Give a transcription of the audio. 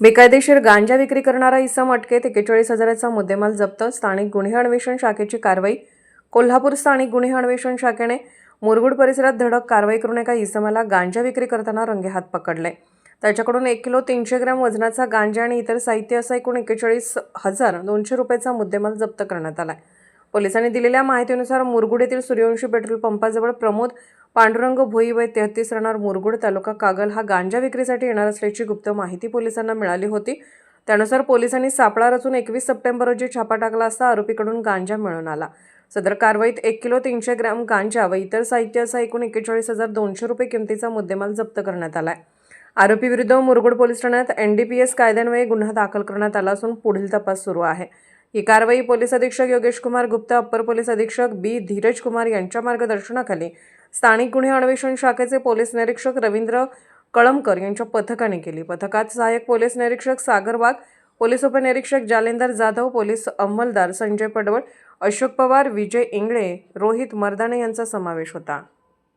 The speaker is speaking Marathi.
बेकायदेशीर गांजा विक्री करणारा इसम अटकेत एकेचाळीस हजाराचा मुद्देमाल जप्त स्थानिक गुन्हे अन्वेषण शाखेची कारवाई कोल्हापूर स्थानिक गुन्हे अन्वेषण शाखेने मुरगुड परिसरात धडक कारवाई करून एका इसमाला गांजा विक्री करताना रंगेहात पकडले. त्याच्याकडून एक किलो तीनशे ग्रॅम वजनाचा गांजा आणि इतर साहित्य असा एकूण एकेचाळीस हजार दोनशे रुपयाचा मुद्देमाल जप्त करण्यात आलाय. पोलिसांनी दिलेल्या माहितीनुसार मुरगुड येथील सूर्यवंशी पेट्रोल पंपाजवळ प्रमोद पांडुरंग भोई वय तेहतीस राहणार मुरगुड तालुका कागल हा गांजा विक्रीसाठी येणार असल्याची गुप्त माहिती पोलिसांना मिळाली होती. त्यानुसार पोलिसांनी सापळा रचून एकवीस सप्टेंबर रोजी छापा टाकला असता आरोपीकडून गांजा मिळून आला. सदर कारवाईत एक किलो तीनशे ग्रॅम गांजा व इतर साहित्य असा एकूण एकेचाळीस हजार दोनशे रुपये किमतीचा मुद्देमाल जप्त करण्यात आला आहे. आरोपीविरुद्ध मुरगुड पोलीस ठाण्यात एन डी पी एस कायद्यान्वये गुन्हा दाखल करण्यात आला असून पुढील तपास सुरू आहे. ही कारवाई पोलीस अधीक्षक योगेश कुमार गुप्ता अप्पर पोलीस अधीक्षक बी धीरज कुमार यांच्या मार्गदर्शनाखाली स्थानिक गुन्हे अन्वेषण शाखेचे पोलीस निरीक्षक रवींद्र कळमकर यांच्या पथकाने केली. पथकात सहाय्यक पोलीस निरीक्षक सागर वाघ पोलीस उपनिरीक्षक जालेंदर जाधव पोलीस अंमलदार संजय पडवळ अशोक पवार विजय इंगळे रोहित मर्दाणे यांचा समावेश होता.